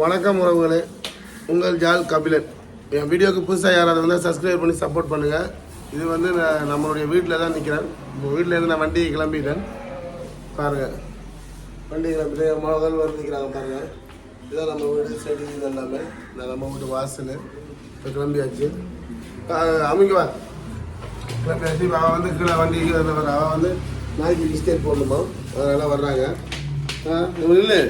வணக்கம் உறவுகளே. உங்கள் ஜால் கபிலன். என் வீடியோக்கு புதுசாக யாராவது வந்து சப்ஸ்கிரைப் பண்ணி சப்போர்ட் பண்ணுங்கள் இது வந்து நான் நம்மளுடைய வீட்டில் தான் நிற்கிறேன் உங்கள் வீட்டில் இருந்து நான் வண்டியை கிளம்பிட்டேன். பாருங்கள் வண்டி கிளம்பிட்டு முதல் வந்து நிற்கிறாங்க பாருங்கள் இதான் நம்ம வீடு செடி இது எல்லாமே. நான் நம்ம வீட்டு வாசல். இப்போ கிளம்பியாச்சு. அவங்க வா. கிளம்பியாச்சு. இப்போ அவன் வந்து கீழே வண்டி கீழே வர அவன் வந்து நாய்க்கு பிஸ்கெட் போடணுமா? அதனால் வர்றாங்க. ஆ இல்லை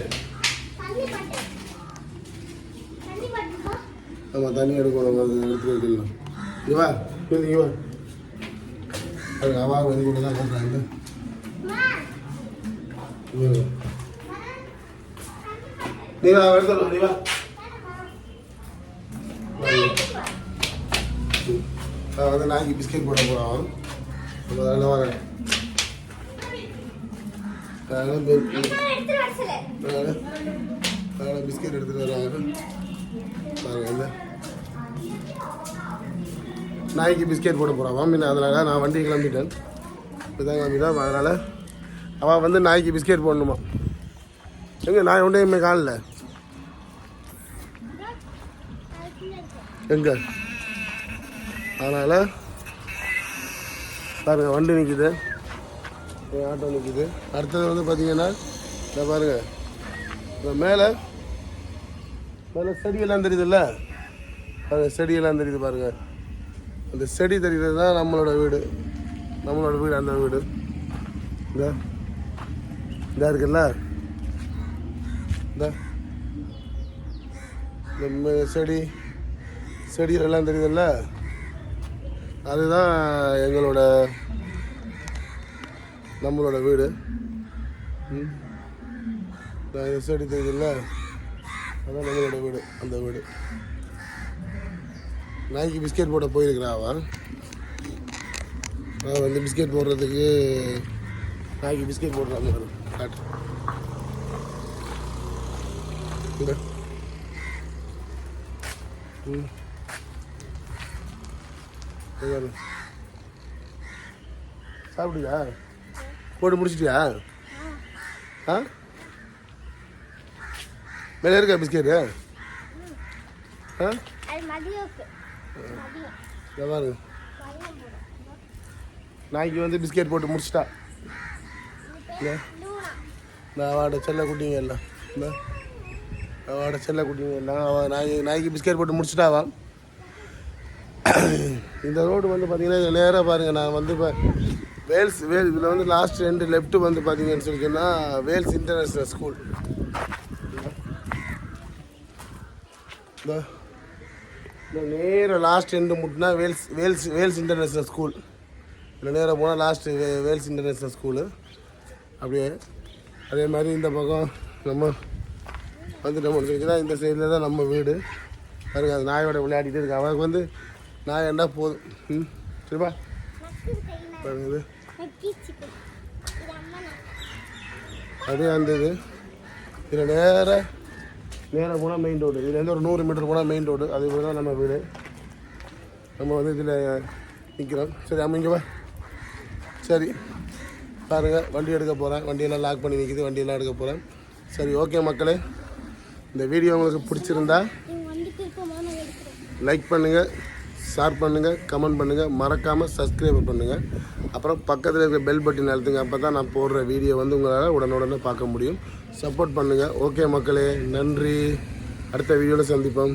ஆமாம் தண்ணி எடுக்கணும் அது எடுத்து வைக்கணும் இங்க வா இங்க இங்க வா அது அவா வந்து கூட தான் பண்ணுறாங்க நீ வா எடுத்து நீ வா அவன் வந்து நாய்க்கு பிஸ்கெட் போட போகிறான் நம்ம அதெல்லாம் வரேன் அதெல்லாம் அதனால் பிஸ்கெட் எடுத்துகிட்டு வராங்க பாருங்க இந்த நாய்க்கு பிஸ்கெட் போட போகிறான் மீன் அதனால் நான் வண்டி கிளம்பிட்டேன். இப்போதான் கிளம்பிட்டேன் அதனால் அவள் வந்து நாய்க்கு பிஸ்கெட் போடணுமா. எங்கே நான் ஒன்றையுமே காணல எங்கே? அதனால் பாருங்கள் வண்டி நிற்கிது ஆட்டோ நிற்கிது அடுத்தது வந்து பார்த்தீங்கன்னா இந்த பாருங்கள் இந்த மேலே மேலே செடியெல்லாம் தெரியுதுல்ல? அந்த செடியெல்லாம் தெரியுது பாருங்க. அந்த செடி தெரியுது தான் நம்மளோட வீடு. நம்மளோட வீடு அந்த வீடு. இந்த இந்த இருக்குல்ல? இந்த செடி செடிகளெல்லாம் தெரியுதுல்ல? அதுதான் எங்களோட நம்மளோட வீடு. இந்த செடி தெரியுதுல்ல? அதான் நம்மளோட வீடு அந்த வீடு. நாய்க்கு பிஸ்கெட் போட போயிருக்கிறா அவன். அவன் வந்து பிஸ்கெட் போடுறதுக்கு நாய்க்கு பிஸ்கெட் போடுறாங்க காட்டு. ம். இங்க போட்டு முடிச்சிட்டியா? ஆ? மேலே இருக்கா பிஸ்கெட்டு ஆ? பாருங்க நாய்க்கு வந்து பிஸ்கெட் போட்டு முடிச்சிட்டா. நான் வாட அவட செல்ல குட்டிங்க எல்லாம். இந்த. அவட செல்ல குட்டிங்க எல்லாம். அவள் நாய் நாய்க்கு பிஸ்கெட் போட்டு முடிச்சிட்டாவா இந்த ரோடு வந்து பார்த்தீங்கன்னா நேராக பாருங்கள் நான் வந்து இப்போ வேல்ஸ் வேல் இதில் வந்து லாஸ்ட் ரெண்டு லெஃப்ட் வந்து பார்த்தீங்கன்னு சொல்லிங்கன்னா வேல்ஸ் இன்டர்நேஷ்னல் ஸ்கூல் இந்த. இந்த நேராக லாஸ்ட் எண்டு முட்டினா Wales Wales Wales international school இல்லை நேராக போனால் last way Vels international school அப்படியே அதே மாதிரி இந்த பக்கம் நம்ம வந்துட்டோம் முடிச்சுன்னா இந்த சைடில் தான் நம்ம வீடு. பாருங்க அது நாயோட விளையாடிட்டு இருக்கு அவனுக்கு வந்து நாய் என்ன போதும். ம் சரிப்பா? பாருங்க இது. அப்படியே அந்த இது. இதில் நேராக நேராக போனால் மெயின் ரோடு இதுலேருந்து ஒரு நூறு மீட்டர் போனால் மெயின் ரோடு அது தான் நம்ம வீடு. நம்ம வந்து இதில் நிற்கிறோம் சரி அம்மா இங்கே சரி. பாருங்கள் வண்டி எடுக்க போகிறேன் வண்டியெல்லாம் லாக் பண்ணி நிற்கிது வண்டியெல்லாம் எடுக்க போகிறேன் சரி ஓகே மக்களே. இந்த வீடியோ உங்களுக்கு பிடிச்சிருந்தா லைக் பண்ணுங்கள் ஷேர் பண்ணுங்கள் கமெண்ட் பண்ணுங்கள் மறக்காமல் சப்ஸ்கிரைப் பண்ணுங்கள் அப்புறம் பக்கத்தில் இருக்கிற பெல் பட்டன் அழுத்துங்க. அப்போ தான் நான் போடுற வீடியோ வந்து உங்களால் உடனுடனே பார்க்க முடியும். சப்போர்ட் பண்ணுங்கள் ஓகே மக்களே நன்றி. அடுத்த வீடியோவில் சந்திப்போம்.